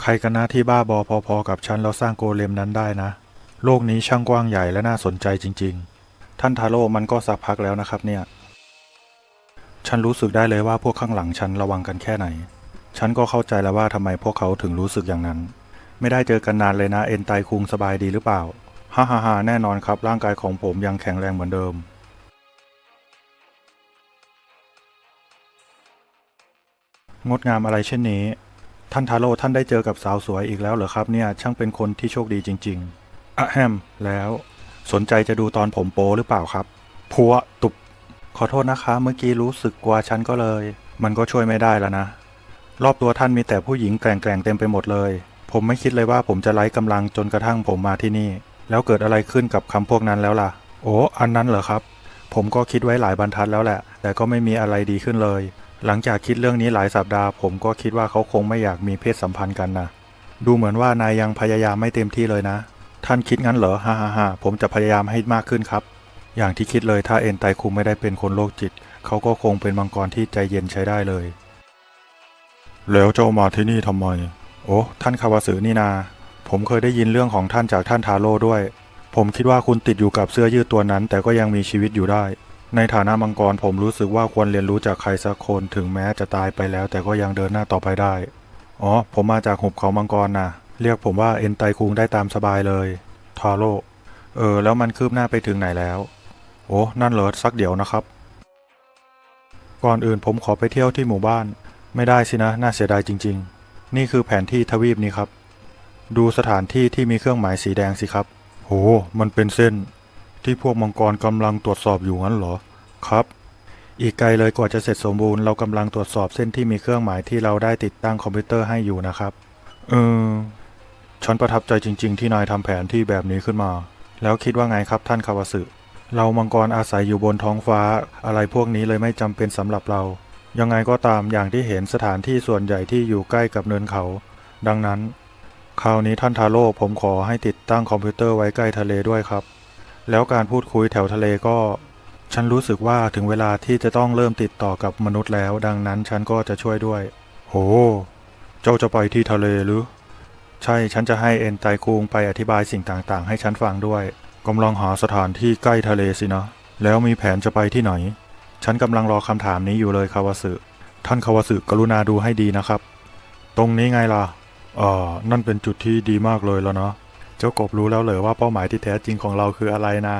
ใครกันนะที่บ้าบอพอๆกับฉันแล้วสร้างโกเลมนั้นได้นะ โลกนี้ช่างกว้างใหญ่และน่าสนใจจริง ๆ ท่านทาโร่มันก็สักพักแล้วนะครับเนี่ย ฉันรู้สึกได้เลยว่าพวกข้างหลังฉันระวังกันแค่ไหน ฉันก็เข้าใจแล้วว่าทำไมพวกเขาถึงรู้สึกอย่างนั้น ไม่ได้เจอกันนานเลยนะเอ็นไตคุงสบายดีหรือเปล่าฮ่าฮ่าฮ่าแน่นอนครับร่างกายของผมยังแข็งแรงเหมือนเดิมงดงามอะไรเช่นนี้ ท่านทาโร่ท่านได้เจอกับสาวสวยอีกแล้วเหรอครับเนี่ยช่างเป็นคนที่โชคดีจริงๆอะแฮมแล้วสนใจจะดูตอนผมโปหรือเปล่าครับพัวตุบขอโทษนะคะ เมื่อกี้รู้สึกกลัวฉันก็เลย มันก็ช่วยไม่ได้แล้วนะ รอบตัวท่านมีแต่ผู้หญิงแกร่งๆเต็มไปหมดเลย ผมไม่คิดเลยว่าผมจะไร้กำลังจนกระทั่งผมมาที่นี่ แล้วเกิดอะไรขึ้นกับคำพวกนั้นแล้วล่ะ โอ้อันนั้นเหรอครับ ผมก็คิดไว้หลายบรรทัดแล้วแหละ แต่ก็ไม่มีอะไรดีขึ้นเลย หลังจากคิดเรื่องนี้หลายสัปดาห์ ผมก็คิดว่าเขาคงไม่อยากมีเพศสัมพันธ์กันนะ ดูเหมือนว่านายยังพยายามไม่เต็มที่เลยนะ ท่านคิดงั้นเหรอ ฮ่าฮ่าฮ่าผมจะพยายามให้มากขึ้นครับ อย่างที่คิดเลยถ้าเอ็นไตคุงไม่ได้เป็นคนโรคจิต เขาก็คงเป็นมังกรที่ใจเย็นใช้ได้เลย แล้วเจ้ามาที่นี่ทำไม โอ้ท่านคาวาสึนี่นา ผมเคยได้ยินเรื่องของท่านจากท่านทาโร่ด้วย ผมคิดว่าคุณติดอยู่กับเสื้อยืดตัวนั้น แต่ก็ยังมีชีวิตอยู่ได้ ในฐานะมังกรผมรู้สึกว่าควรเรียนรู้จากใครสักคนถึงแม้จะตายไปแล้ว แต่ก็ยังเดินหน้าต่อไปได้ อ๋อ ผมมาจากหุบเขามังกรนะเรียกผมว่าเอ็นไตคุงได้ตามสบายเลย ทาโร่เออ แล้วมันคืบหน้าไปถึงไหนแล้ว โอ้นั่นเหรอสักเดี๋ยวนะครับ ก่อนอื่นผมขอไปเที่ยวที่หมู่บ้าน ไม่ได้สินะ น่าเสียดายจริง ๆ นี่คือแผนที่ทวีปนี้ครับ ดูสถานที่ที่มีเครื่องหมายสีแดงสิครับ โห มันเป็นเส้น ที่พวกมังกรกำลังตรวจสอบอยู่งั้นเหรอ ครับ อีกไกลเลยกว่าจะเสร็จสมบูรณ์เรากำลังตรวจสอบเส้นที่มีเครื่องหมายที่เราได้ติดตั้งคอมพิวเตอร์ให้อยู่นะครับ เออฉันประทับใจจริง ๆ ที่นายทำแผนที่แบบนี้ขึ้นมา แล้วคิดว่าไงครับท่านคาวาสึเรามังกรอาศัยอยู่บนท้องฟ้า อะไรพวกนี้เลยไม่จำเป็นสำหรับเรา ยังไงก็ตามอย่างที่เห็นสถานที่ส่วนใหญ่ที่อยู่ใกล้กับเนินเขา ดังนั้น คราวนี้ท่านทาโร่ผมขอให้ติดตั้งคอมพิวเตอร์ไว้ใกล้ทะเลด้วยครับ แล้วการพูดคุยแถวทะเลก็ ฉันรู้สึกว่าถึงเวลาที่จะต้องเริ่มติดต่อกับมนุษย์แล้ว ดังนั้นฉันก็จะช่วยด้วย โห เจ้าจะไปที่ทะเลหรือ ใช่ฉันจะให้เอ็นไตคุงไปอธิบายสิ่งต่างๆ ให้ฉันฟังด้วยกำลังหาสถานที่ใกล้ทะเลสินะ แล้วมีแผนจะไปที่ไหน ฉันกำลังรอคำถามนี้อยู่เลยคาวาสึท่านคาวาสึกรุณาดูให้ดีนะครับ ตรงนี้ไงล่ะอ่านั่นเป็นจุดที่ดีมากเลยแล้วเนาะ จ้ากบรู้แล้วเหรอว่าเป้าหมายที่แท้จริงของเราคืออะไรนะ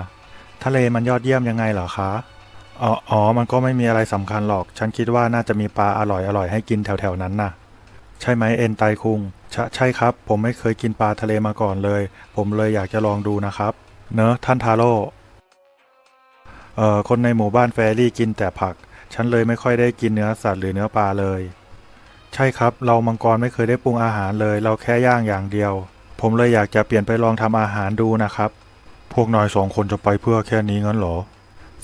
ทะเลมันยอดเยี่ยมยังไงเหรอคะอ๋ออ๋อ มันก็ไม่มีอะไรสำคัญหรอก ฉันคิดว่าน่าจะมีปลาอร่อยอร่อยให้กินแถวๆนั้นน่ะ ใช่ไหมเอ็นไตคุงใชใช่ครับ ผมไม่เคยกินปลาทะเลมาก่อนเลย ผมเลยอยากจะลองดูนะครับ เนอะท่านทาโร่เอ่อคนในหมู่บ้านแฟรี่กินแต่ผัก ฉันเลยไม่ค่อยได้กินเนื้อสัตว์หรือเนื้อปลาเลย ใช่ครับ เรามังกรไม่เคยได้ปรุงอาหารเลย เราแค่ย่างอย่างเดียว ผมเลยอยากจะเปลี่ยนไปลองทำอาหารดูนะครับ พวกนายสองคนจะไปเพื่อแค่นี้งั้นเหรอ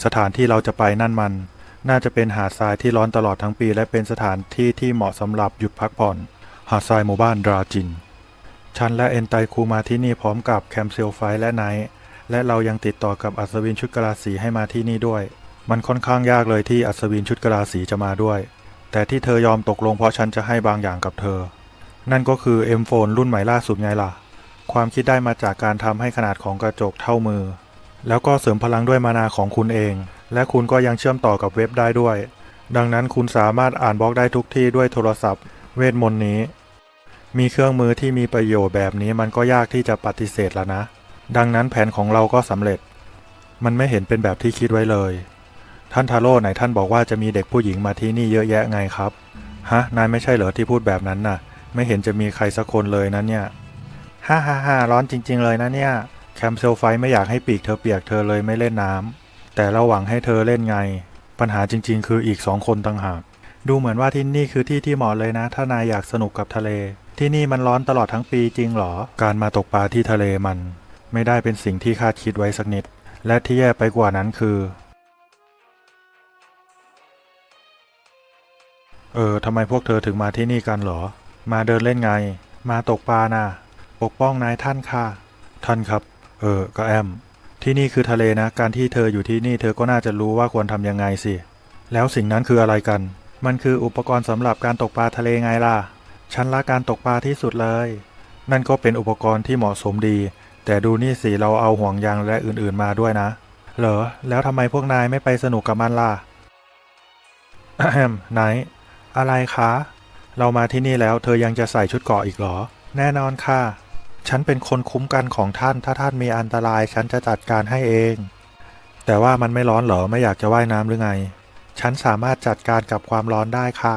สถานที่เราจะไปนั่นมัน น่าจะเป็นหาดทรายที่ร้อนตลอดทั้งปี และเป็นสถานที่ที่เหมาะสำหรับหยุดพักผ่อน หาดทรายหมู่บ้านราจิน ฉันและเอ็นไตคูมาที่นี่พร้อมกับแคมเซลไฟและไนท์และเรายังติดต่อกับอัศวินชุดกะลาสีให้มาที่นี่ด้วย มันค่อนข้างยากเลยที่อัศวินชุดกะลาสีจะมาด้วย แต่ที่เธอยอมตกลงเพราะฉันจะให้บางอย่างกับเธอ นั่นก็คือ M โฟนรุ่นใหม่ล่าสุดไงล่ะ ความคิดได้มาจากการทำให้ขนาดของกระจกเท่ามือ แล้วก็เสริมพลังด้วยมานาของคุณเอง และคุณก็ยังเชื่อมต่อกับเว็บได้ด้วย ดังนั้นคุณสามารถอ่านบล็อกได้ทุกที่ด้วยโทรศัพท์ เวทมนต์นี้ มีเครื่องมือที่มีประโยชน์แบบนี้มันก็ยากที่จะปฏิเสธแล้วนะ ดังนั้นแผนของเราก็สำเร็จ มันไม่เห็นเป็นแบบที่คิดไว้เลย ท่านทาโร่ไหนท่านบอกว่าจะมีเด็กผู้หญิงมาที่นี่เยอะแยะไงครับ ฮะ นายไม่ใช่เหรอที่พูดแบบนั้นน่ะ ไม่เห็นจะมีใครสักคนเลยนะเนี่ย ฮ่าฮ่าฮ่าร้อนจริง ๆ เลยนะเนี่ย แคมเซลไฟไม่อยากให้ปีกเธอเปียกเธอเลยไม่เล่นน้ำ แต่เราหวังให้เธอเล่นไง ปัญหาจริง ๆ คืออีกสองคนต่างหาก ดูเหมือนว่าที่นี่คือที่ที่เหมาะเลยนะ ถ้านายอยากสนุกกับทะเล ที่นี่มันร้อนตลอดทั้งปีจริงเหรอ การมาตกปลาที่ทะเลมัน ไม่ได้เป็นสิ่งที่คาดคิดไว้สักนิด และที่แย่ไปกว่านั้นคือ เออทำไมพวกเธอถึงมาที่นี่กันเหรอ มาเดินเล่นไง มาตกปลาน่ะ ปกป้องนายท่านค่ะ ท่านครับ เออก็แอม ที่นี่คือทะเลนะ การที่เธออยู่ที่นี่เธอก็น่าจะรู้ว่าควรทำยังไงสิ แล้วสิ่งนั้นคืออะไรกัน มันคืออุปกรณ์สำหรับการตกปลาทะเลไงล่ะ ฉันรัการตกปลาที่สุดเลย นั่นก็เป็นอุปกรณ์ที่เหมาะสมดี แต่ดูนี่สิเราเอาห่วงยางและอื่นๆมาด้วยนะ เหรอ แล้วทำไมพวกนายไม่ไปสนุกกับมันล่ะแฮมไหน อะไรคะ เรามาที่นี่แล้วเธอยังจะใส่ชุดเกาะอีกเหรอ แน่นอนค่ะ ฉันเป็นคนคุ้มกันของท่าน ถ้าท่านมีอันตราย ฉันจะจัดการให้เอง แต่ว่ามันไม่ร้อนเหรอ ไม่อยากจะว่ายน้ำหรือไง ฉันสามารถจัดการกับความร้อนได้ค่ะ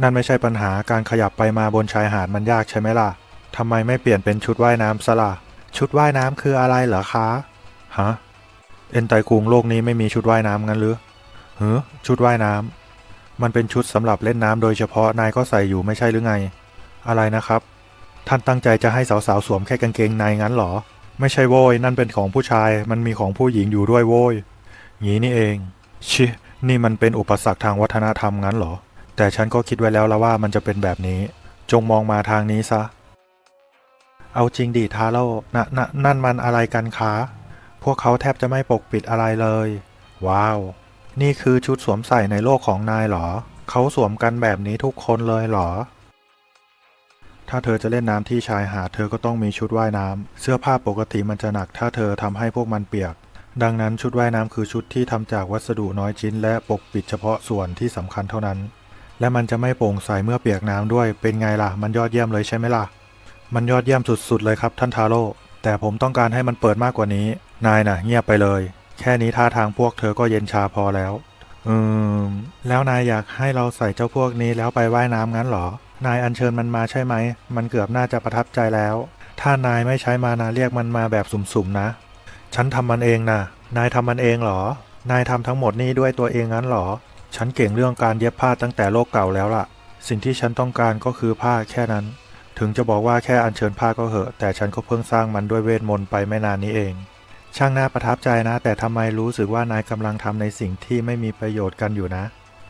นั่นไม่ใช่ปัญหา การขยับไปมาบนชายหาดมันยากใช่ไหมล่ะทำไมไม่เปลี่ยนเป็นชุดว่ายน้ำซะล่ะ ชุดว่ายน้ำคืออะไรเหรอคะ ฮะ เอ็นไตคุงโลกนี้ไม่มีชุดว่ายน้ำงั้นหรือเฮ้อชุดว่ายน้ำมันเป็นชุดสำหรับเล่นน้ำโดยเฉพาะนายก็ใส่อยู่ไม่ใช่หรือไง อะไรนะครับ ท่านตั้งใจจะให้สาวๆสวมแค่กางเกงในงั้นเหรอ ไม่ใช่โว้ยนั่นเป็นของผู้ชายมันมีของผู้หญิงอยู่ด้วยโว้ยงี้นี่เอง ชิ นี่มันเป็นอุปสรรคทางวัฒนธรรมงั้นเหรอ แต่ฉันก็คิดไว้แล้วละว่ามันจะเป็นแบบนี้ จงมองมาทางนี้ซะ เอาจริงดิทาโร่นะนะนั่นมันอะไรกันคะ พวกเขาแทบจะไม่ปกปิดอะไรเลย ว้าว นี่คือชุดสวมใส่ในโลกของนายเหรอ เขาสวมกันแบบนี้ทุกคนเลยเหรอ ถ้าเธอจะเล่นน้ำที่ชายหาดเธอก็ต้องมีชุดว่ายน้ำ เสื้อผ้าปกติมันจะหนักถ้าเธอทำให้พวกมันเปียก ดังนั้นชุดว่ายน้ำคือชุดที่ทำจากวัสดุน้อยชิ้น และปกปิดเฉพาะส่วนที่สำคัญเท่านั้น และมันจะไม่โปร่งใสเมื่อเปียกน้ำด้วย เป็นไงล่ะ มันยอดเยี่ยมเลยใช่ไหมล่ะ มันยอดเยี่ยมสุดๆเลยครับท่านทาโร่แต่ผมต้องการให้มันเปิดมากกว่านี้ นายน่ะ เงียบไปเลย แค่นี้ท่าทางพวกเธอก็เย็นชาพอแล้ว อืม แล้วนายอยากให้เราใส่เจ้าพวกนี้แล้วไปว่ายน้ำงั้นเหรอ นายอัญเชิญมันมาใช่ไหม มันเกือบน่าจะประทับใจแล้ว ถ้านายไม่ใช้มานาเรียกมันมาแบบสุ่มๆนะ ฉันทำมันเองนะ นายทำมันเองเหรอ นายทำทั้งหมดนี้ด้วยตัวเองงั้นเหรอ ฉันเก่งเรื่องการเย็บผ้าตั้งแต่โลกเก่าแล้วล่ะ สิ่งที่ฉันต้องการก็คือผ้าแค่นั้น ถึงจะบอกว่าแค่อัญเชิญผ้าก็เหอะ แต่ฉันก็เพิ่งสร้างมันด้วยเวทมนต์ไปไม่นานนี้เอง ช่างน่าประทับใจนะ แต่ทำไมรู้สึกว่านายกำลังทำในสิ่งที่ไม่มีประโยชน์กันอยู่นะ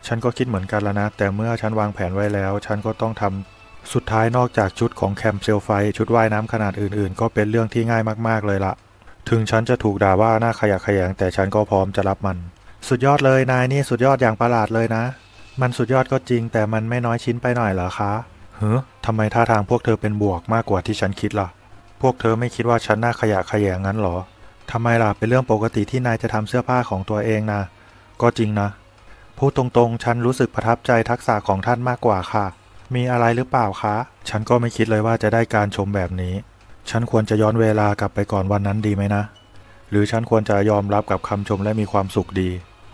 ฉันก็คิดเหมือนกันแล้วนะ แต่เมื่อฉันวางแผนไว้แล้ว ฉันก็ต้องทำสุดท้ายนอกจากชุดของแคมเซลไฟ ชุดว่ายน้ำขนาดอื่นๆ ก็เป็นเรื่องที่ง่ายมากๆเลยละ ถึงฉันจะถูกด่าว่าหน้าขยะแขยง แต่ฉันก็พร้อมจะรับมัน สุดยอดเลยนายนี่สุดยอดอย่างประหลาดเลยนะ มันสุดยอดก็จริง แต่มันไม่น้อยชิ้นไปหน่อยเหรอคะเฮ้ทำไมท่าทางพวกเธอเป็นบวกมากกว่าที่ฉันคิดล่ะ พวกเธอไม่คิดว่าฉันหน้าขยะแขยงงั้นหรอทำไมล่ะเป็นเรื่องปกติที่นายจะทำเสื้อผ้าของตัวเองนะก็จริงนะ พูดตรงๆ ฉันรู้สึกประทับใจทักษะของท่านมากกว่าค่ะ มีอะไรหรือเปล่าคะ ฉันก็ไม่คิดเลยว่าจะได้การชมแบบนี้ ฉันควรจะย้อนเวลากลับไปก่อนวันนั้นดีไหมนะ หรือฉันควรจะยอมรับกับคำชมและมีความสุขดี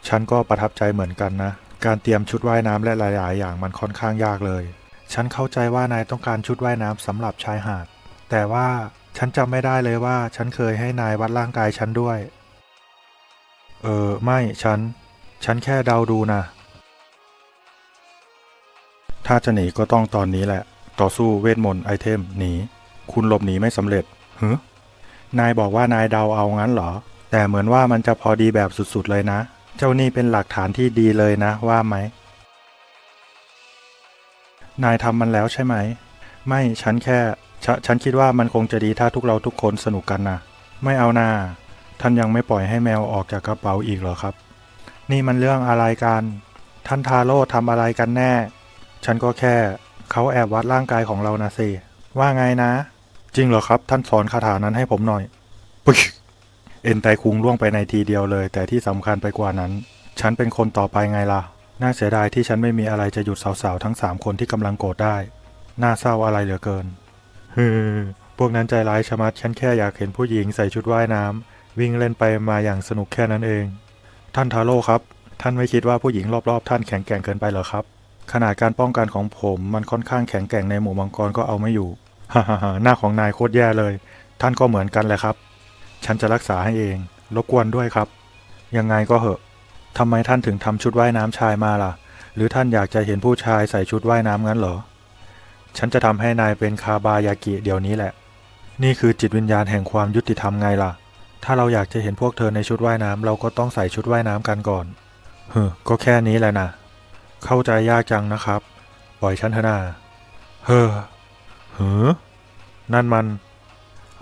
ฉันก็ประทับใจเหมือนกันนะ การเตรียมชุดว่ายน้ำและหลาย ๆ อย่างมันค่อนข้างยากเลย ฉันเข้าใจว่านายต้องการชุดว่ายน้ำสำหรับชายหาด แต่ว่าฉันจำไม่ได้เลยว่าฉันเคยให้นายวัดร่างกายฉันด้วย เออไม่ฉัน ฉันแค่เดาดูนะ ถ้าจะหนีก็ต้องตอนนี้แหละ ต่อสู้เวทมนต์ไอเทมหนี คุณหลบหนีไม่สำเร็จฮึนายบอกว่านายเดาเอางั้นเหรอ แต่เหมือนว่ามันจะพอดีแบบสุดๆเลยนะ เจ้านี่เป็นหลักฐานที่ดีเลยนะว่าไหม นายทำมันแล้วใช่ไหม ไม่ฉันแค่ฉฉันคิดว่ามันคงจะดีถ้าทุกเราทุกคนสนุกกันนะ ไม่เอานาท่านยังไม่ปล่อยให้แมวออกจากกระเป๋าอีกเหรอครับ นี่มันเรื่องอะไรกัน ท่านทาโร่ทำอะไรกันแน่ ฉันก็แค่เขาแอบวัดร่างกายของเรานะสิ ว่าไงนะ จริงเหรอครับ ท่านสอนคาถานั้นให้ผมหน่อยปึ๊กเอ็นไตคุงล่วงไปในทีเดียวเลย แต่ที่สำคัญไปกว่านั้น ฉันเป็นคนต่อไปไงล่ะ น่าเสียดายที่ฉันไม่มีอะไรจะหยุดสาวๆทั้งสามคนที่กำลังโกรธได้ น่าเศร้าอะไรเหลือเกินฮือพวกนั้นใจร้ายชะมัดฉันแค่อยากเห็นผู้หญิงใส่ชุดว่ายน้ำวิ่งเล่นไปมาอย่างสนุกแค่นั้นเอง ท่านทาโร่ครับ ท่านไม่คิดว่าผู้หญิงรอบๆ ท่านแข็งแกร่งเกินไปเหรอครับ ขนาดการป้องกันของผมมันค่อนข้างแข็งแกร่งในหมู่มังกรก็เอาไม่อยู่ฮ่าฮ่าหน้าของนายโคตรแย่เลย ท่านก็เหมือนกันแหละครับ ฉันจะรักษาให้เอง รบกวนด้วยครับ ยังไงก็เหอะทำไมท่านถึงทำชุดว่ายน้ำชายมาล่ะ หรือท่านอยากจะเห็นผู้ชายใส่ชุดว่ายน้ำงั้นเหรอ ฉันจะทำให้นายเป็นคาบายากิเดี๋ยวนี้แหละ นี่คือจิตวิญญาณแห่งความยุติธรรมไงล่ะ ถ้าเราอยากจะเห็นพวกเธอในชุดว่ายน้ำเราก็ต้องใส่ชุดว่ายน้ำกันก่อนเฮ้อก็แค่นี้แหละนะเข้าใจยากจังนะครับ ปล่อยฉันเถอะนาเฮ้อเฮ้อนั่นมัน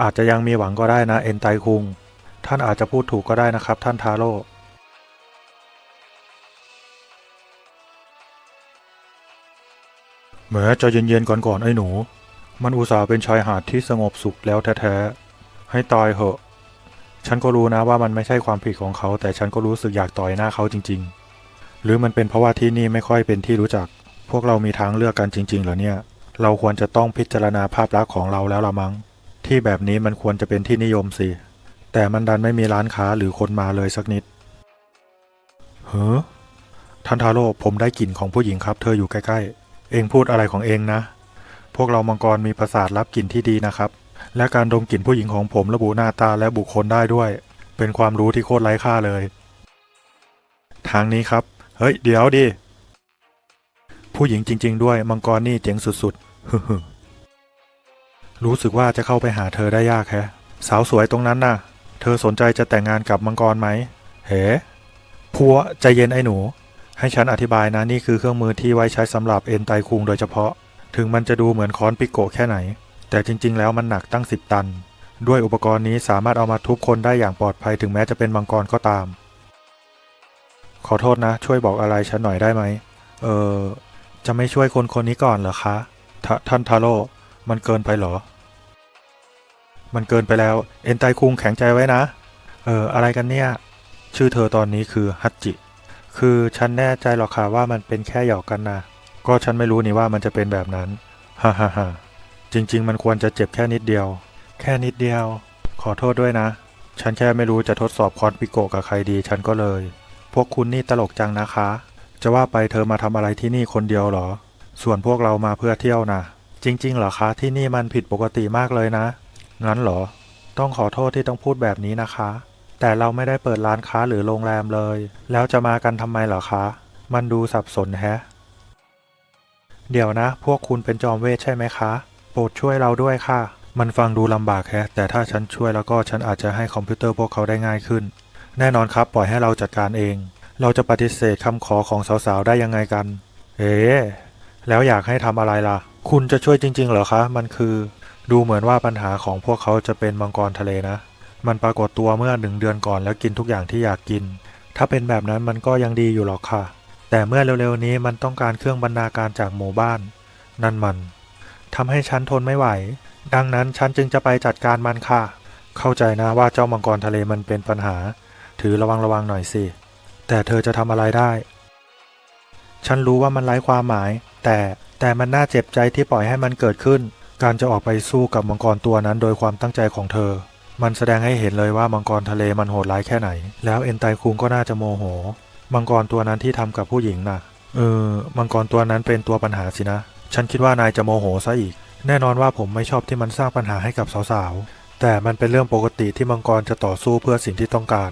อาจจะยังมีหวังก็ได้นะเอ็นไตคุง ท่านอาจจะพูดถูกก็ได้นะครับ ท่านทาโร่มแหมใจะเย็นๆก่อนก่อนไอ้หนู มันอุตส่าห์เป็นชายหาดที่สงบสุขแล้วแท้ๆ ให้ตายเหอะ ฉันก็รู้นะว่ามันไม่ใช่ความผิดของเขา แต่ฉันก็รู้สึกอยากต่อยหน้าเขาจริง ๆ หรือมันเป็นเพราะว่าที่นี่ไม่ค่อยเป็นที่รู้จัก พวกเรามีทางเลือกกันจริง ๆ เหรอเนี่ย เราควรจะต้องพิจารณาภาพลักษณ์ของเราแล้วละมั้ง ที่แบบนี้มันควรจะเป็นที่นิยมสิ แต่มันดันไม่มีร้านค้าหรือคนมาเลยสักนิด เฮ้อท่านทาโร่ผมได้กลิ่นของผู้หญิงครับ เธออยู่ใกล้ๆ เองพูดอะไรของเองนะ พวกเรามังกรมีประสาทรับกลิ่นที่ดีนะครับ และการดมกลิ่นผู้หญิงของผมระบุหน้าตาและบุคคลได้ด้วย เป็นความรู้ที่โคตรไร้ค่าเลย ทางนี้ครับ เฮ้ย เดี๋ยวดิ ผู้หญิงจริง ๆ ด้วยมังกรนี่เจ๋งสุดๆฮึรู้สึกว่าจะเข้าไปหาเธอได้ยากแฮะ สาวสวยตรงนั้นน่ะ เธอสนใจจะแต่งงานกับมังกรไหมเฮ้พัวใจเย็นไอ้หนู ให้ฉันอธิบายนะนี่คือเครื่องมือที่ไว้ใช้สำหรับเอ็นไตคุงโดยเฉพาะ ถึงมันจะดูเหมือนค้อนปิโกแค่ไหน แต่จริง ๆ แล้วมันหนักตั้ง 10 ตัน ด้วยอุปกรณ์นี้สามารถเอามาทุบคนได้อย่างปลอดภัยถึงแม้จะเป็นมังกรก็ตาม ขอโทษนะ ช่วยบอกอะไรฉันหน่อยได้ไหม เออจะไม่ช่วยคนคนนี้ก่อนเหรอคะทท่านทาโร่มันเกินไปเหรอ มันเกินไปแล้ว เอ็นไตคุงแข็งใจไว้นะ เอออะไรกันเนี่ย ชื่อเธอตอนนี้คือฮัตจิ คือฉันแน่ใจหรอกค่ะว่ามันเป็นแค่หยอกกันนะ ก็ฉันไม่รู้นี่ว่ามันจะเป็นแบบนั้น ฮ่าฮ่าฮ่า จริง ๆ มันควรจะเจ็บแค่นิดเดียว แค่นิดเดียว ขอโทษด้วยนะ ฉันแค่ไม่รู้จะทดสอบคอนปิโกกับใครดีฉันก็เลย พวกคุณนี่ตลกจังนะคะ จะว่าไปเธอมาทำอะไรที่นี่คนเดียวเหรอ ส่วนพวกเรามาเพื่อเที่ยวนะจริง ๆ เหรอคะที่นี่มันผิดปกติมากเลยนะ งั้นเหรอ ต้องขอโทษที่ต้องพูดแบบนี้นะคะ แต่เราไม่ได้เปิดร้านค้าหรือโรงแรมเลย แล้วจะมากันทำไมเหรอคะ มันดูสับสนแฮะ เดี๋ยวนะ พวกคุณเป็นจอมเวทใช่ไหมคะ ปรดช่วยเราด้วยค่ะ มันฟังดูลำบากแฮะ แต่ถ้าฉันช่วยแล้วก็ฉันอาจจะให้คอมพิวเตอร์พวกเขาได้ง่ายขึ้น แน่นอนครับปล่อยให้เราจัดการเอง เราจะปฏิเสธคำขอของสาวๆ ได้ยังไงกัน เอ๊ะแล้วอยากให้ทำอะไรล่ะ คุณจะช่วยจริง ๆ เหรอคะ มันคือ ดูเหมือนว่าปัญหาของพวกเขาจะเป็นมังกรทะเลนะ มันปรากฏตัวเมื่อหนึ่งเดือนก่อนแล้วกินทุกอย่างที่อยากกิน ถ้าเป็นแบบนั้นมันก็ยังดีอยู่หรอกค่ะ แต่เมื่อเร็วๆนี้มันต้องการเครื่องบรรณาการจากหมู่บ้าน นั่นมัน ทำให้ฉันทนไม่ไหว ดังนั้นฉันจึงจะไปจัดการมันค่ะ เข้าใจนะว่าเจ้ามังกรทะเลมันเป็นปัญหา ถือระวังระวังหน่อยสิ แต่เธอจะทำอะไรได้ ฉันรู้ว่ามันไร้ความหมาย แต่แต่มันน่าเจ็บใจที่ปล่อยให้มันเกิดขึ้น การจะออกไปสู้กับมังกรตัวนั้นโดยความตั้งใจของเธอ มันแสดงให้เห็นเลยว่ามังกรทะเลมันโหดร้ายแค่ไหน แล้วเอ็นไตคุงก็น่าจะโมโห มังกรตัวนั้นที่ทำกับผู้หญิงน่ะเออมังกรตัวนั้นเป็นตัวปัญหาสินะ ฉันคิดว่านายจะโมโหซะอีก แน่นอนว่าผมไม่ชอบที่มันสร้างปัญหาให้กับสาวๆ แต่มันเป็นเรื่องปกติที่มังกรจะต่อสู้เพื่อสิ่งที่ต้องการ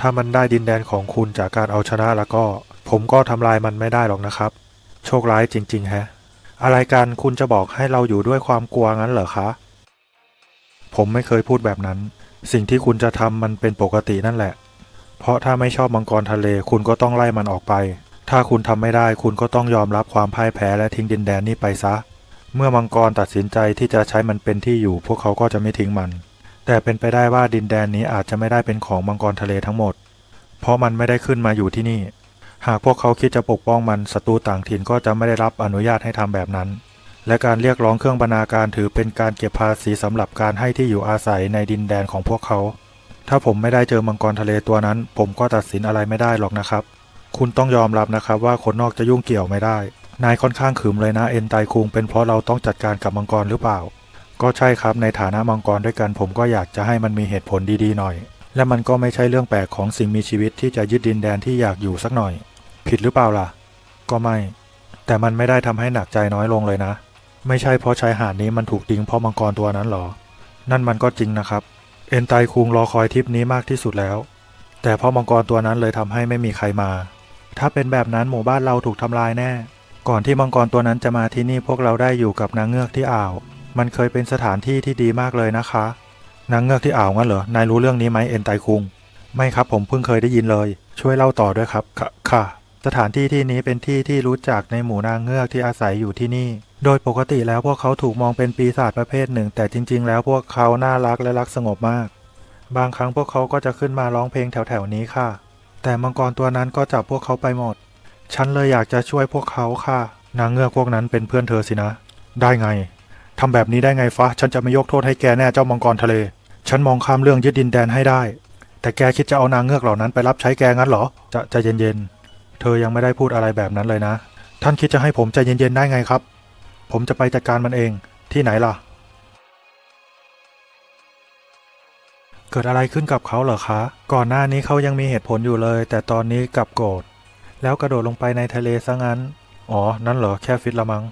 ถ้ามันได้ดินแดนของคุณจากการเอาชนะแล้วก็ ผมก็ทำลายมันไม่ได้หรอกนะครับ โชคร้ายจริงๆแฮะ อะไรกันคุณจะบอกให้เราอยู่ด้วยความกลัวงั้นเหรอคะ ผมไม่เคยพูดแบบนั้น สิ่งที่คุณจะทำมันเป็นปกตินั่นแหละ เพราะถ้าไม่ชอบมังกรทะเลคุณก็ต้องไล่มันออกไป ถ้าคุณทำไม่ได้คุณก็ต้องยอมรับความพ่ายแพ้และทิ้งดินแดนนี้ไปซะ เมื่อมังกรตัดสินใจที่จะใช้มันเป็นที่อยู่ พวกเขาก็จะไม่ทิ้งมัน แต่เป็นไปได้ว่าดินแดนนี้อาจจะไม่ได้เป็นของมังกรทะเลทั้งหมด เพราะมันไม่ได้ขึ้นมาอยู่ที่นี่ หากพวกเขาคิดจะปกป้องมันศัตรูต่างถิ่นก็จะไม่ได้รับอนุญาตให้ทำแบบนั้น และการเรียกร้องเครื่องบรรณาการถือเป็นการเก็บภาษีสำหรับการให้ที่อยู่อาศัยในดินแดนของพวกเขา ถ้าผมไม่ได้เจอมังกรทะเลตัวนั้น ผมก็ตัดสินอะไรไม่ได้หรอกนะครับ คุณต้องยอมรับนะครับว่าคนนอกจะยุ่งเกี่ยวไม่ได้ นายค่อนข้างขึมเลยนะเอ็นไตคุงเป็นเพราะเราต้องจัดการกับมังกรหรือเปล่า ก็ใช่ครับในฐานะมังกรด้วยกัน ผมก็อยากจะให้มันมีเหตุผลดีๆหน่อย และมันก็ไม่ใช่เรื่องแปลกของสิ่งมีชีวิตที่จะยึดดินแดนที่อยากอยู่สักหน่อย ผิดหรือเปล่าล่ะ ก็ไม่ แต่มันไม่ได้ทำให้หนักใจน้อยลงเลยนะ ไม่ใช่เพราะชายหาดนี้มันถูกดิ้งเพราะมังกรตัวนั้นหรอ นั่นมันก็จริงนะครับ เอ็นไตคุงรอคอยทริปนี้มากที่สุดแล้ว แต่เพราะมังกรตัวนั้นเลยทำให้ไม่มีใครมา ถ้าเป็นแบบนั้นหมู่บ้านเราถูกทำลายแน่ ก่อนที่มังกรตัวนั้นจะมาที่นี่พวกเราได้อยู่กับนางเงือกที่อ่าว มันเคยเป็นสถานที่ที่ดีมากเลยนะคะ นางเงือกที่อ่าวงั้นเหรอ นายรู้เรื่องนี้ไหมเอ็นไตคุง ไม่ครับผมเพิ่งเคยได้ยินเลย ช่วยเล่าต่อด้วยครับ ค่ะ สถานที่ที่นี้เป็นที่ที่รู้จักในหมู่นางเงือกที่อาศัยอยู่ที่นี่ โดยปกติแล้วพวกเขาถูกมองเป็นปีศาจประเภทหนึ่ง แต่จริง ๆ แล้วพวกเขาน่ารักและรักสงบมาก บางครั้งพวกเขาก็จะขึ้นมาร้องเพลงแถวๆนี้ค่ะ แต่มังกรตัวนั้นก็จับพวกเขาไปหมด ฉันเลยอยากจะช่วยพวกเขาค่ะ นางเงือกพวกนั้นเป็นเพื่อนเธอสินะ ได้ไง ทำแบบนี้ได้ไงฟะ ฉันจะไม่ยกโทษให้แกแน่เจ้ามังกรทะเล ฉันมองข้ามเรื่องยึดดินแดนให้ได้ แต่แกคิดจะเอานางเงือกเหล่านั้นไปรับใช้แกงั้นเหรอ จะใจเย็นๆ เธอยังไม่ได้พูดอะไรแบบนั้นเลยนะ ท่านคิดจะให้ผมใจเย็นๆได้ไงครับ ผมจะไปจัดการมันเอง ที่ไหนล่ะ กิดอะไรขึ้นกับเขาเหรอคะ ก่อนหน้านี้เขายังมีเหตุผลอยู่เลย แต่ตอนนี้กลับโกรธ แล้วกระโดดลงไปในทะเลซะงั้น อ๋อ นั่นเหรอ แค่ฟิตละมัง้ง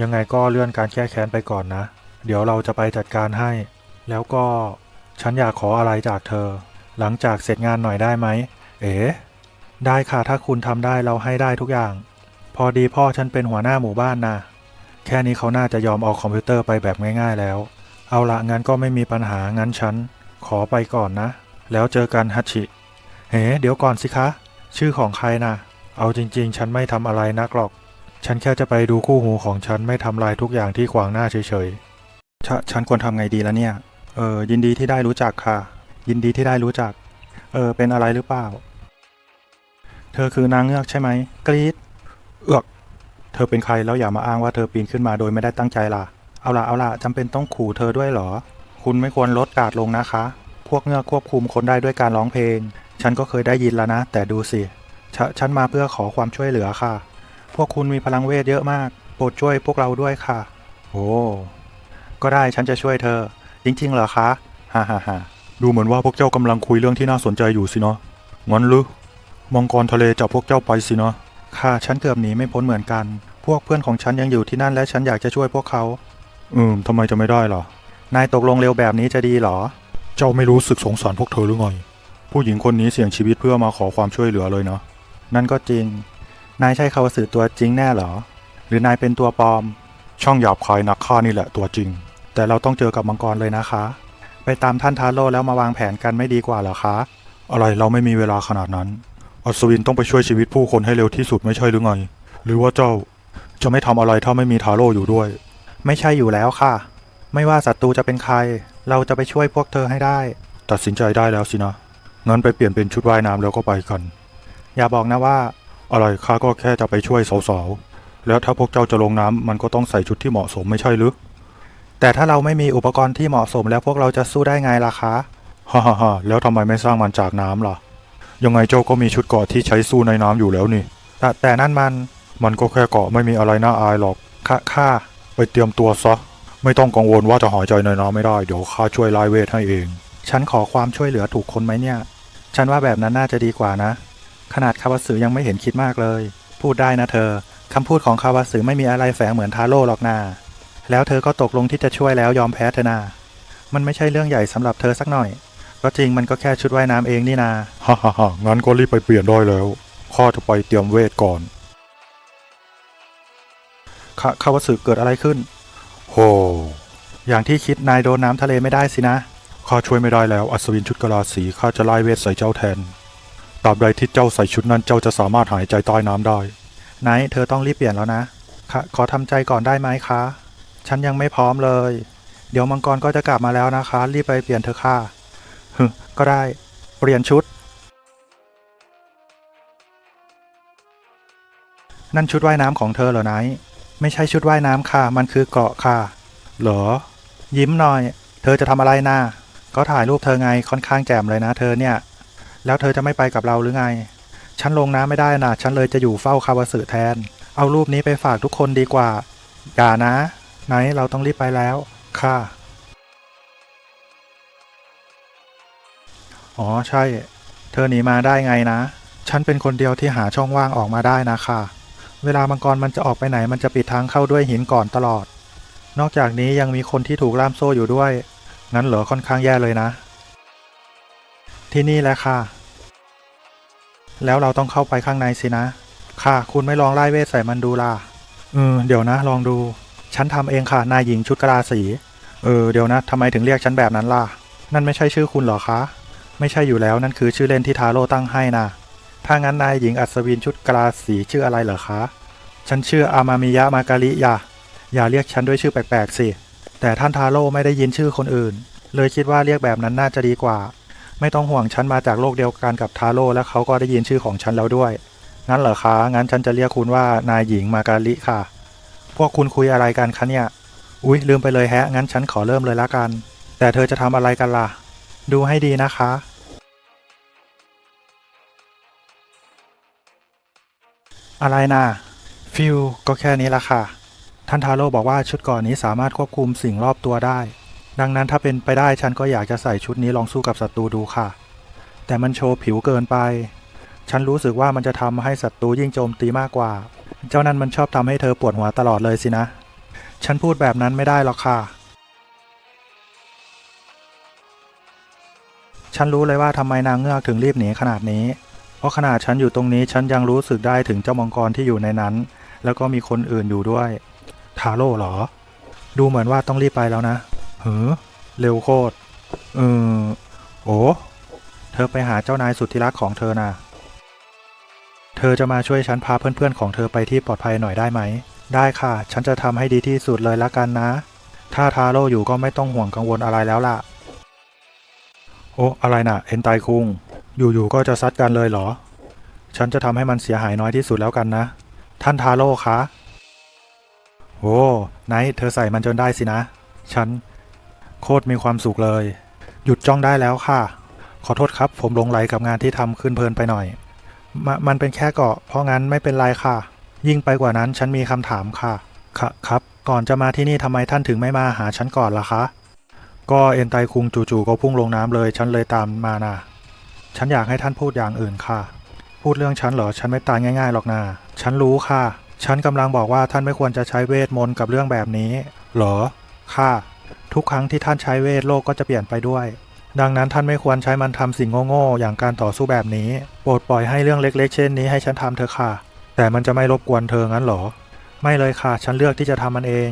ยังไงก็เลื่อนการแก้แค้นไปก่อนนะ เดี๋ยวเราจะไปจัดการให้ แล้วก็ ฉันอยากขออะไรจากเธอ หลังจากเสร็จงานหน่อยได้ไหม เอ๋ได้ค่ะถ้าคุณทำได้เราให้ได้ทุกอย่าง พอดีพ่อฉันเป็นหัวหน้าหมู่บ้านนะแค่นี้เขาน่าจะยอมเอาคอมพิวเตอร์ไปแบบง่าย ๆ แล้ว เอาละงั้นก็ไม่มีปัญหางั้นฉัน ขอไปก่อนนะ แล้วเจอกันฮัชิ เฮ้เดี๋ยวก่อนสิคะ ชื่อของใครนะเอาจริง ๆ ฉันไม่ทำอะไรนักหรอก ฉันแค่จะไปดูคู่หูของฉันไม่ทำลายทุกอย่างที่ขวางหน้าเฉยๆ ฉฉันควรทำไงดีแล้วเนี่ย เออ ยินดีที่ได้รู้จักค่ะ ยินดีที่ได้รู้จัก เออ เป็นอะไรหรือเปล่า เธอคือนางเงือกใช่ไหม กรีดเอือก เธอเป็นใครแล้วอย่ามาอ้างว่าเธอปีนขึ้นมาโดยไม่ได้ตั้งใจล่ะ เอาล่ะ เอาล่ะจำเป็นต้องขู่เธอด้วยเหรอ คุณไม่ควรลดการดลงนะคะ พวกเงือกควบคุมคนได้ด้วยการร้องเพลง ฉันก็เคยได้ยินแล้วนะ แต่ดูสิฉฉันมาเพื่อขอความช่วยเหลือค่ะ พวกคุณมีพลังเวทเยอะมาก โปรดช่วยพวกเราด้วยค่ะ โอ้ ก็ได้ฉันจะช่วยเธอ จริงๆเหรอคะ ฮ่าฮ่าฮ่าดูเหมือนว่าพวกเจ้ากำลังคุยเรื่องที่น่าสนใจอยู่สินะงั้นหรือมังกรทะเลจับพวกเจ้าไปสินะค่ะฉันเกือบหนีไม่พ้นเหมือนกัน พวกเพื่อนของฉันยังอยู่ที่นั่นและฉันอยากจะช่วยพวกเขา อืมทำไมจะไม่ได้ล่ะ นายตกลงเร็วแบบนี้จะดีเหรอ เจ้าไม่รู้สึกสงสารพวกเธอหรือไง ผู้หญิงคนนี้เสี่ยงชีวิตเพื่อมาขอความช่วยเหลือเลยนะนั่นก็จริง นายใช่คาวาสึตัวจริงแน่เหรอ หรือนายเป็นตัวปลอม ช่างหยาบคายนักฆ่านี่แหละตัวจริง แต่เราต้องเจอกับมังกรเลยนะคะ ไปตามท่านทาโร่แล้วมาวางแผนกันไม่ดีกว่าเหรอคะ อะไรเราไม่มีเวลาขนาดนั้น อัศวินต้องไปช่วยชีวิตผู้คนให้เร็วที่สุดไม่ใช่หรือไง หรือว่าเจ้าจะไม่ทำอะไรถ้าไม่มีทาโร่อยู่ด้วย ไม่ใช่อยู่แล้วค่ะ ไม่ว่าศัตรูจะเป็นใคร เราจะไปช่วยพวกเธอให้ได้ ตัดสินใจได้แล้วสินะ งั้นไปเปลี่ยนเป็นชุดว่ายน้ำแล้วก็ไปกัน อย่าบอกนะว่า อะไรข้าก็แค่จะไปช่วยสาวๆ แล้วถ้าพวกเจ้าจะลงน้ำมันก็ต้องใส่ชุดที่เหมาะสมไม่ใช่หรือ แต่ถ้าเราไม่มีอุปกรณ์ที่เหมาะสมแล้วพวกเราจะสู้ได้ไงล่ะคะ ฮ่าฮ่าฮ่าแล้วทำไมไม่สร้างมันจากน้ำล่ะ ยังไงเจ้าก็มีชุดเกาะที่ใช้สู้ในน้ำอยู่แล้วนี่ แต่แต่นั่นมัน มันก็แค่เกาะไม่มีอะไรน่าอายหรอกค่ะค่ะไปเตรียมตัวซะ ไม่ต้องกังวลว่าจะหายใจในน้ำไม่ได้ เดี๋ยวข้าช่วยไล่เวทให้เอง ฉันขอความช่วยเหลือถูกคนไหมเนี่ย ฉันว่าแบบนั้นน่าจะดีกว่านะ ขนาดคาวาสึยังไม่เห็นคิดมากเลย พูดได้นะเธอ คำพูดของคาวาสึไม่มีอะไรแฝงเหมือนทาโร่หรอกนาแล้วเธอก็ตกลงที่จะช่วยแล้วยอมแพ้เธอนา มันไม่ใช่เรื่องใหญ่สำหรับเธอสักหน่อย ก็จริงมันก็แค่ชุดว่ายน้ำเองนี่นาฮ่าฮ่าฮ่างั้นก็รีบไปเปลี่ยนได้แล้ว ข้าจะไปเตรียมเวทก่อนคคาวาสึเกิดอะไรขึ้น โห อย่างที่คิดนายโดนน้ำทะเลไม่ได้สินะ ข้าช่วยไม่ได้แล้ว อัศวินชุดกะลาสีข้าจะไล่เวทใส่เจ้าแทน ตราบใดที่เจ้าใส่ชุดนั้นเจ้าจะสามารถหายใจใต้น้ำได้นท์เธอต้องรีบเปลี่ยนแล้วนะค่ะขอทำใจก่อนได้ไหมคะ ฉันยังไม่พร้อมเลย เดี๋ยวมังกรก็จะกลับมาแล้วนะคะ รีบไปเปลี่ยนเธอค่ะฮึก็ได้ เปลี่ยนชุด นั่นชุดว่ายน้ำของเธอเหรอไนท์ ไม่ใช่ชุดว่ายน้ำค่ะ มันคือเกราะค่ะ เหรอ ยิ้มหน่อย เธอจะทำอะไรนะก็ถ่ายรูปเธอไงค่อนข้างแจ่มเลยนะ เธอเนี่ย แล้วเธอจะไม่ไปกับเราหรือไง ฉันลงน้ำไม่ได้นะฉันเลยจะอยู่เฝ้าคาวาสึแทน เอารูปนี้ไปฝากทุกคนดีกว่า อย่านะ ไหนเราต้องรีบไปแล้วค่ะ อ๋อใช่ เธอหนีมาได้ไงนะ ฉันเป็นคนเดียวที่หาช่องว่างออกมาได้นะค่ะ เวลามังกรมันจะออกไปไหนมันจะปิดทางเข้าด้วยหินก่อนตลอด นอกจากนี้ยังมีคนที่ถูกล่ามโซ่อยู่ด้วย งั้นเหรอค่อนข้างแย่เลยนะ ที่นี่แหละค่ะ แล้วเราต้องเข้าไปข้างในสินะ ค่ะ คุณไม่ลองไล่เวทใส่มันดูล่ะเออเดี๋ยวนะ ลองดู ฉันทำเองค่ะ นายหญิงชุดกะลาสี เออ เดี๋ยวนะทำไมถึงเรียกฉันแบบนั้นล่ะ นั่นไม่ใช่ชื่อคุณหรอคะ ไม่ใช่อยู่แล้วนั่นคือชื่อเล่นที่ทาโร่ตั้งให้น่ะ ถ้างั้นนายหญิงอัศวินชุดกลาสีชื่ออะไรเหรอคะ ฉันชื่ออามามิยะมาการิยาอย่าเรียกฉันด้วยชื่อแปลกๆสิ แต่ท่านทาโร่ไม่ได้ยินชื่อคนอื่น เลยคิดว่าเรียกแบบนั้นน่าจะดีกว่า ไม่ต้องห่วงฉันมาจากโลกเดียวกันกับทาโร่และเขาก็ได้ยินชื่อของฉันแล้วด้วย งั้นเหรอคะ งั้นฉันจะเรียกคุณว่านายหญิงมาการิค่ะ พวกคุณคุยอะไรกันคะเนี่ย อุ๊ย ลืมไปเลยแฮะ งั้นฉันขอเริ่มเลยละกัน แต่เธอจะทำอะไรกันล่ะ ดูให้ดีนะคะ อะไรนะฟิวก็แค่นี้ละค่ะ ท่านทาโร่บอกว่าชุดก่อนนี้สามารถควบคุมสิ่งรอบตัวได้ ดังนั้นถ้าเป็นไปได้ฉันก็อยากจะใส่ชุดนี้ลองสู้กับศัตรูดูค่ะ แต่มันโชว์ผิวเกินไป ฉันรู้สึกว่ามันจะทำให้ศัตรูยิ่งโจมตีมากกว่า เจ้านั้นมันชอบทำให้เธอปวดหัวตลอดเลยสินะ ฉันพูดแบบนั้นไม่ได้หรอกค่ะ ฉันรู้เลยว่าทำไมนางเงือกถึงรีบหนีขนาดนี้ เพราะขนาดฉันอยู่ตรงนี้ฉันยังรู้สึกได้ถึงเจ้ามังกรที่อยู่ในนั้น แล้วก็มีคนอื่นอยู่ด้วย ทาโร่เหรอ ดูเหมือนว่าต้องรีบไปแล้วนะเหือเร็วโคตรเออโอ้เธอไปหาเจ้านายสุดที่รักของเธอนะเธอจะมาช่วยฉันพาเพื่อนๆของเธอไปที่ปลอดภัยหน่อยได้ไหม ได้ค่ะ ฉันจะทำให้ดีที่สุดเลยละกันนะ ถ้าทาโร่อยู่ก็ไม่ต้องห่วงกังวลอะไรแล้วล่ะ โอ้อะไรนะ่ะ เอ็นไตคุง อยู่ๆก็จะซัดกันเลยเหรอ ฉันจะทำให้มันเสียหายน้อยที่สุดแล้วกันนะ ท่านทาโร่คะโอ้ไนท์เธอใส่มันจนได้สินะ ฉัน โคตรมีความสุขเลย หยุดจ้องได้แล้วค่ะ ขอโทษครับ ผมหลงไหลกับงานที่ทำขึ้นเพลินไปหน่อยมมันเป็นแค่เกาะ เพราะงั้นไม่เป็นไรค่ะ ยิ่งไปกว่านั้นฉันมีคำถามค่ะค่ะครับ ก่อนจะมาที่นี่ทำไมท่านถึงไม่มาหาฉันก่อนล่ะคะ ก็เอ็นไตคุงจู่ๆก็พุ่งลงน้ำเลย ฉันเลยตามมานะ ฉันอยากให้ท่านพูดอย่างอื่นค่ะ พูดเรื่องฉันเหรอ ฉันไม่ตายง่ายๆหรอกนาฉันรู้ค่ะ ฉันกำลังบอกว่าท่านไม่ควรจะใช้เวทมนต์กับเรื่องแบบนี้ เหรอ ค่ะ ทุกครั้งที่ท่านใช้เวทโลกก็จะเปลี่ยนไปด้วย ดังนั้นท่านไม่ควรใช้มันทำสิ่งโง่ๆอย่างการต่อสู้แบบนี้ โปรดปล่อยให้เรื่องเล็กๆ เช่นนี้ให้ฉันทำเถอค่ะ แต่มันจะไม่รบกวนเธองั้นเหรอ ไม่เลยค่ะ ฉันเลือกที่จะทำมันเอง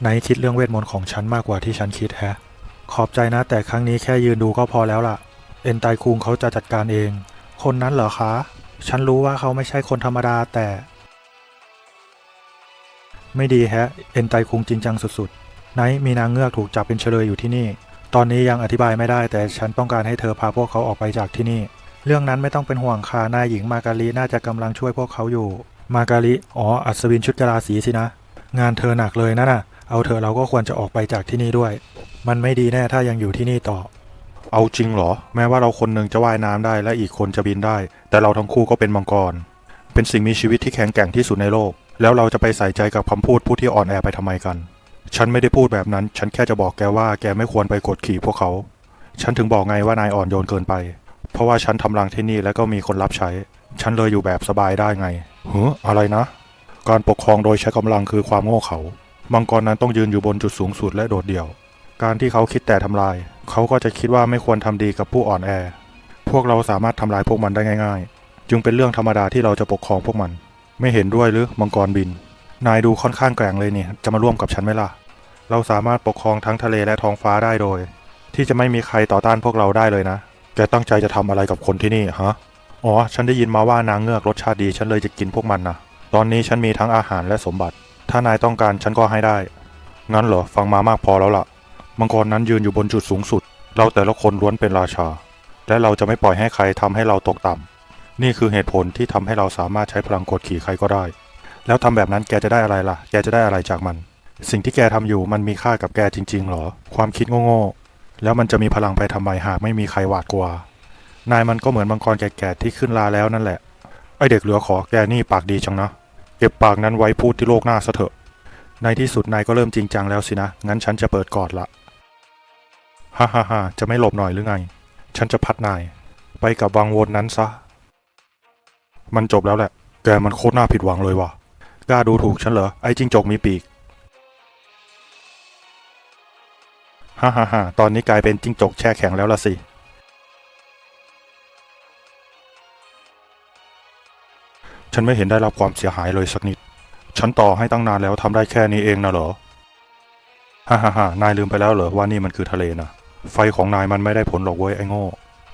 ไหนคิดเรื่องเวทมนต์ของฉันมากกว่าที่ฉันคิดแฮะ ขอบใจนะแต่ครั้งนี้แค่ยืนดูก็พอแล้วล่ะ เอ็นไตคุงเขาจะจัดการเอง คนนั้นเหรอคะ ฉันรู้ว่าเขาไม่ใช่คนธรรมดาแต่ ไม่ดีแฮะ เอ็นไตคุงจริงจังสุดๆไนท์มีนางเงือกถูกจับเป็นเฉลยอยู่ที่นี่ ตอนนี้ยังอธิบายไม่ได้แต่ฉันต้องการให้เธอพาพวกเขาออกไปจากที่นี่ เรื่องนั้นไม่ต้องเป็นห่วงค่ะนายหญิงมาการีน่าจะกำลังช่วยพวกเขาอยู่ มาการีอ๋ออัศวินชุดกะลาสีสินะ งานเธอหนักเลยนะน่ะ เอาเธอเราก็ควรจะออกไปจากที่นี่ด้วย มันไม่ดีแน่ถ้ายังอยู่ที่นี่ต่อ เอาจริงเหรอ แม้ว่าเราคนหนึ่งจะว่ายน้ำได้และอีกคนจะบินได้ แต่เราทั้งคู่ก็เป็นมังกร เป็นสิ่งมีชีวิตที่แข็งแกร่งที่สุดในโลก แล้วเราจะไปใส่ใจกับคำพูดผู้ที่อ่อนแอไปทำไมกัน ฉันไม่ได้พูดแบบนั้น ฉันแค่จะบอกแกว่าแกไม่ควรไปกดขี่พวกเขา ฉันถึงบอกไงว่านายอ่อนโยนเกินไป เพราะว่าฉันทำรังที่นี่แล้วก็มีคนรับใช้ ฉันเลยอยู่แบบสบายได้ไงเฮ้ออะไรนะ การปกครองโดยใช้กำลังคือความโง่เขามังกรนั้นต้องยืนอยู่บนจุดสูงสุดและโดดเดี่ยว การที่เขาคิดแต่ทำลาย เขาก็จะคิดว่าไม่ควรทำดีกับผู้อ่อนแอ พวกเราสามารถทำลายพวกมันได้ง่าย ๆ จึงเป็นเรื่องธรรมดาที่เราจะปกครองพวกมัน ไม่เห็นด้วยหรือมังกรบิน นายดูค่อนข้างแกร่งเลยนี่ จะมาร่วมกับฉันไหมล่ะ เราสามารถปกครองทั้งทะเลและท้องฟ้าได้โดย ที่จะไม่มีใครต่อต้านพวกเราได้เลยนะ แกตั้งใจจะทำอะไรกับคนที่นี่ฮะ อ๋อ ฉันได้ยินมาว่านางเงือกรสชาติดี ฉันเลยจะกินพวกมันนะ ตอนนี้ฉันมีทั้งอาหารและสมบัติ ถ้านายต้องการฉันก็ให้ได้ งั้นเหรอ ฟังมามากพอแล้วล่ะ มังกรนั้นยืนอยู่บนจุดสูงสุด เราแต่ละคนล้วนเป็นราชา และเราจะไม่ปล่อยให้ใครทำให้เราตกต่ำนี่คือเหตุผลที่ทำให้เราสามารถใช้พลังกดขี่ใครก็ได้ แล้วทำแบบนั้นแกจะได้อะไรล่ะ แกจะได้อะไรจากมัน สิ่งที่แกทำอยู่มันมีค่ากับแกจริงๆเหรอ ความคิดโง่ๆ แล้วมันจะมีพลังไปทำไมหากไม่มีใครหวาดกลัวนายมันก็เหมือนมังกรแก่ๆที่ขึ้นลาแล้วนั่นแหละ ไอเด็กเหลือขอแกนี่ปากดีจังนะ เก็บปากนั้นไว้พูดที่โลกหน้าซะเถอะ ในที่สุดนายก็เริ่มจริงจังแล้วสินะ งั้นฉันจะเปิดกอดละ ฮ่าฮ่าฮ่าจะไม่หลบหน่อยหรือไง ฉันจะพัดนาย ไปกับวังวนนั้นซะ มันจบแล้วแหละ แกมันโคตรน่าผิดหวังเลยว่ะ กล้าดูถูกฉันเหรอ ไอ้จิงจกมีปีก ฮ่าฮ่าฮ่าตอนนี้กลายเป็นจิงจกแช่แข็งแล้วล่ะสิ ฉันไม่เห็นได้รับความเสียหายเลยสักนิด ฉันต่อให้ตั้งนานแล้วทำได้แค่นี้เองนะเหรอ ฮ่าฮ่าฮ่านายลืมไปแล้วเหรอว่านี่มันคือทะเลนะ ไฟของนายมันไม่ได้ผลหรอกเว้ยไอ้โง่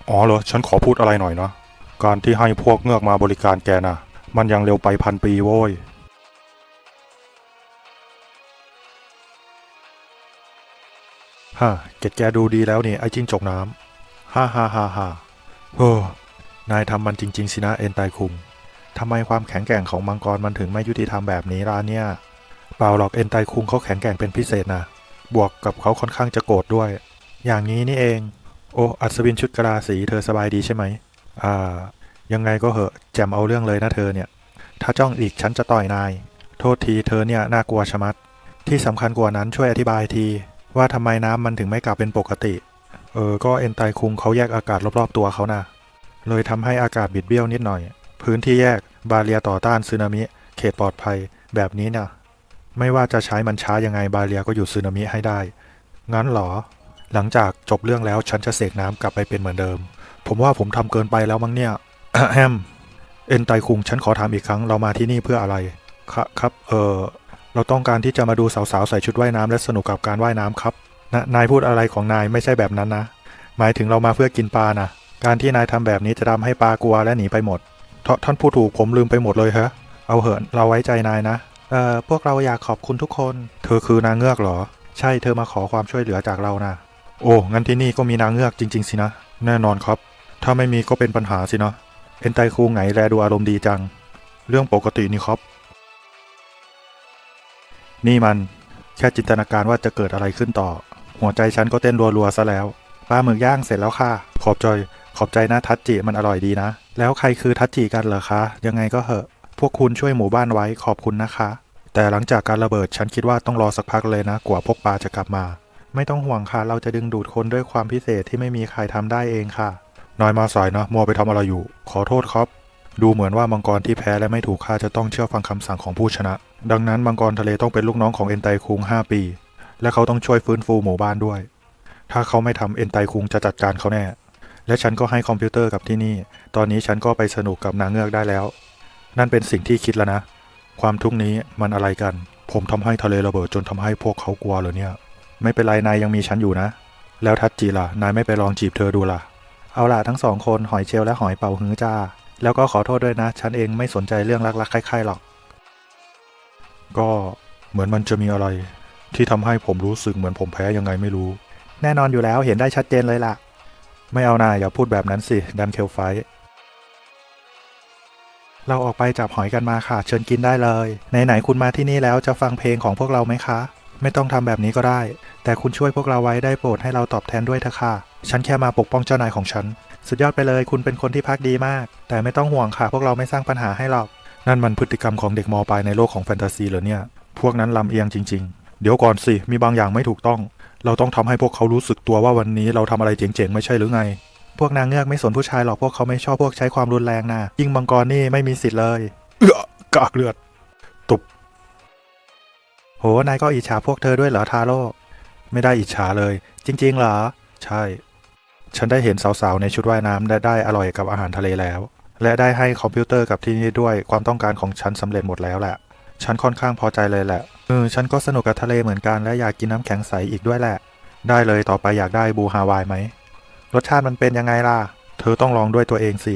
อ๋อเหรอ ฉันขอพูดอะไรหน่อยนะ การที่ให้พวกเงือกมาบริการแกนะมันยังเร็วไปพันปีโว้ย ฮ่าเกดแกดูดีแล้วนี่ไอ้จิ้งจกน้ำ ฮ่าฮ่าฮ่าฮ่าโอ้นายทำมันจริง ๆ สินะเอ็นไตคุงทำไมความแข็งแกร่งของมังกรมันถึงไม่ยุติธรรมแบบนี้ล่ะเนี่ย เปล่าหรอกเอ็นไตคุงเขาแข็งแกร่งเป็นพิเศษนะ บวกกับเขาค่อนข้างจะโกรธด้วย อย่างนี้นี่เอง โอ้อัศวินชุดกะลาสีเธอสบายดีใช่ไหม อ่า ยังไงก็เหอะแจมเอาเรื่องเลยนะเธอเนี่ย ถ้าจ้องอีกฉันจะต่อยนาย โทษทีเธอเนี่ยน่ากลัวชะมัด ที่สำคัญกว่านั้นช่วยอธิบายที ว่าทำไมน้ำมันถึงไม่กลับเป็นปกติ เออ ก็เอนไตคุงเขาแยกอากาศรอบๆตัวเขานะเลยทำให้อากาศบิดเบี้ยวนิดหน่อย พื้นที่แยกบาเรียต่อต้านสึนามิ เขตปลอดภัยแบบนี้เนี่ยไม่ว่าจะใช้มันช้ายังไงบาเรียก็หยุดสึนามิให้ได้ งั้นหรอ หลังจากจบเรื่องแล้วฉันจะเสกน้ำกลับไปเป็นเหมือนเดิม ผมว่าผมทำเกินไปแล้วมั้งเนี่ยแฮมเอ็นไตคุงฉันขอถามอีกครั้งเรามาที่นี่เพื่ออะไร ครับครับเออเราต้องการที่จะมาดูสาวๆใส่ชุดว่ายน้ำและสนุกกับการว่ายน้ำครับนะนายพูดอะไรของนายไม่ใช่แบบนั้นนะ หมายถึงเรามาเพื่อกินปลานะการที่นายทำแบบนี้จะทำให้ปลากลัวและหนีไปหมดทท่านผู้ถูกผมลืมไปหมดเลยฮะเอาเหอะเราไว้ใจนายนะเอ่อพวกเราอยากขอบคุณทุกคน เธอคือนางเงือกเหรอ ใช่เธอมาขอความช่วยเหลือจากเรานะ โอ้ งั้นที่นี่ก็มีนางเงือกจริง ๆ สินะ แน่นอนครับ ถ้าไม่มีก็เป็นปัญหาสินะเอ็นไตคูไงแลดูอารมณ์ดีจัง เรื่องปกตินี่ครับ นี่มันแค่จินตนาการว่าจะเกิดอะไรขึ้นต่อ หัวใจฉันก็เต้นรัวๆซะแล้วปลาหมึกย่างเสร็จแล้วค่ะ ขอบใจ ขอบใจนะทัตจิมันอร่อยดีนะ แล้วใครคือทัตจิกันเหรอคะ ยังไงก็เหอะ พวกคุณช่วยหมู่บ้านไว้ขอบคุณนะคะ แต่หลังจากการระเบิดฉันคิดว่าต้องรอสักพักเลยนะ กว่าพวกปลาจะกลับมา ไม่ต้องห่วงค่ะ เราจะดึงดูดคนด้วยความพิเศษที่ไม่มีใครทำได้เองค่ะ นายมาสายนะ มัวไปทำอะไรอยู่ ขอโทษครับ ดูเหมือนว่ามังกรที่แพ้และไม่ถูกฆ่าจะต้องเชื่อฟังคำสั่งของผู้ชนะ ดังนั้นมังกรทะเลต้องเป็นลูกน้องของเอ็นไตคุง5 ปี และเขาต้องช่วยฟื้นฟูหมู่บ้านด้วย ถ้าเขาไม่ทำเอ็นไตคุงจะจัดการเขาแน่ และฉันก็ให้คอมพิวเตอร์กับที่นี่ ตอนนี้ฉันก็ไปสนุกกับนางเงือกได้แล้ว นั่นเป็นสิ่งที่คิดแล้วนะ ความทุกข์นี้มันอะไรกัน ผมทำให้ทะเลระเบิดจนทำให้พวกเขากลัวเลยเนี่ย ไม่เป็นไรนายยังมีฉันอยู่นะ แล้วทัดจีล่ะ นายไม่ไปลองจีบเธอดูล่ะ เอาล่ะทั้งสองคนหอยเชลและหอยเป่าฮื้อจ้า แล้วก็ขอโทษด้วยนะ ฉันเองไม่สนใจเรื่องรักๆใครๆหรอก ก็เหมือนมันจะมีอะไร ที่ทำให้ผมรู้สึกเหมือนผมแพ้ยังไงไม่รู้ แน่นอนอยู่แล้วเห็นได้ชัดเจนเลยล่ะ ไม่เอานายอย่าพูดแบบนั้นสิดันเคลไฟเราออกไปจับหอยกันมาค่ะ เชิญกินได้เลย ไหนๆคุณมาที่นี่แล้วจะฟังเพลงของพวกเราไหมคะ ไม่ต้องทำแบบนี้ก็ได้ แต่คุณช่วยพวกเราไว้ได้โปรดให้เราตอบแทนด้วยเถอะค่ะ ฉันแค่มาปกป้องเจ้านายของฉัน สุดยอดไปเลย คุณเป็นคนที่พักดีมาก แต่ไม่ต้องห่วงค่ะ พวกเราไม่สร้างปัญหาให้หรอก นั่นมันพฤติกรรมของเด็กมปลายในโลกของแฟนตาซีเหรอเนี่ย พวกนั้นลำเอียงจริง ๆ เดี๋ยวก่อนสิ มีบางอย่างไม่ถูกต้อง เราต้องทำให้พวกเขารู้สึกตัวว่าวันนี้เราทำอะไรเจ๋งๆ ไม่ใช่หรือไง พวกนางเงือกไม่สนผู้ชายหรอก พวกเขาไม่ชอบพวกใช้ความรุนแรงนะยิ่งมังกรนี่ไม่มีสิทธิ์เลย เอือกากเลือด โห นายก็อิจฉาพวกเธอด้วยเหรอทาโร่ ไม่ได้อิจฉาเลย จริง ๆ เหรอ ใช่ ฉันได้เห็นสาวๆ ในชุดว่ายน้ำและได้อร่อยกับอาหารทะเลแล้ว และได้ให้คอมพิวเตอร์กับที่นี่ด้วยความต้องการของฉันสำเร็จหมดแล้วแหละ ฉันค่อนข้างพอใจเลยแหละ เออ ฉันก็สนุกกับทะเลเหมือนกันและอยากกินน้ำแข็งใสอีกด้วยแหละ ได้เลยต่อไปอยากได้บูฮาวายไหม รสชาติมันเป็นยังไงล่ะ เธอต้องลองด้วยตัวเองสิ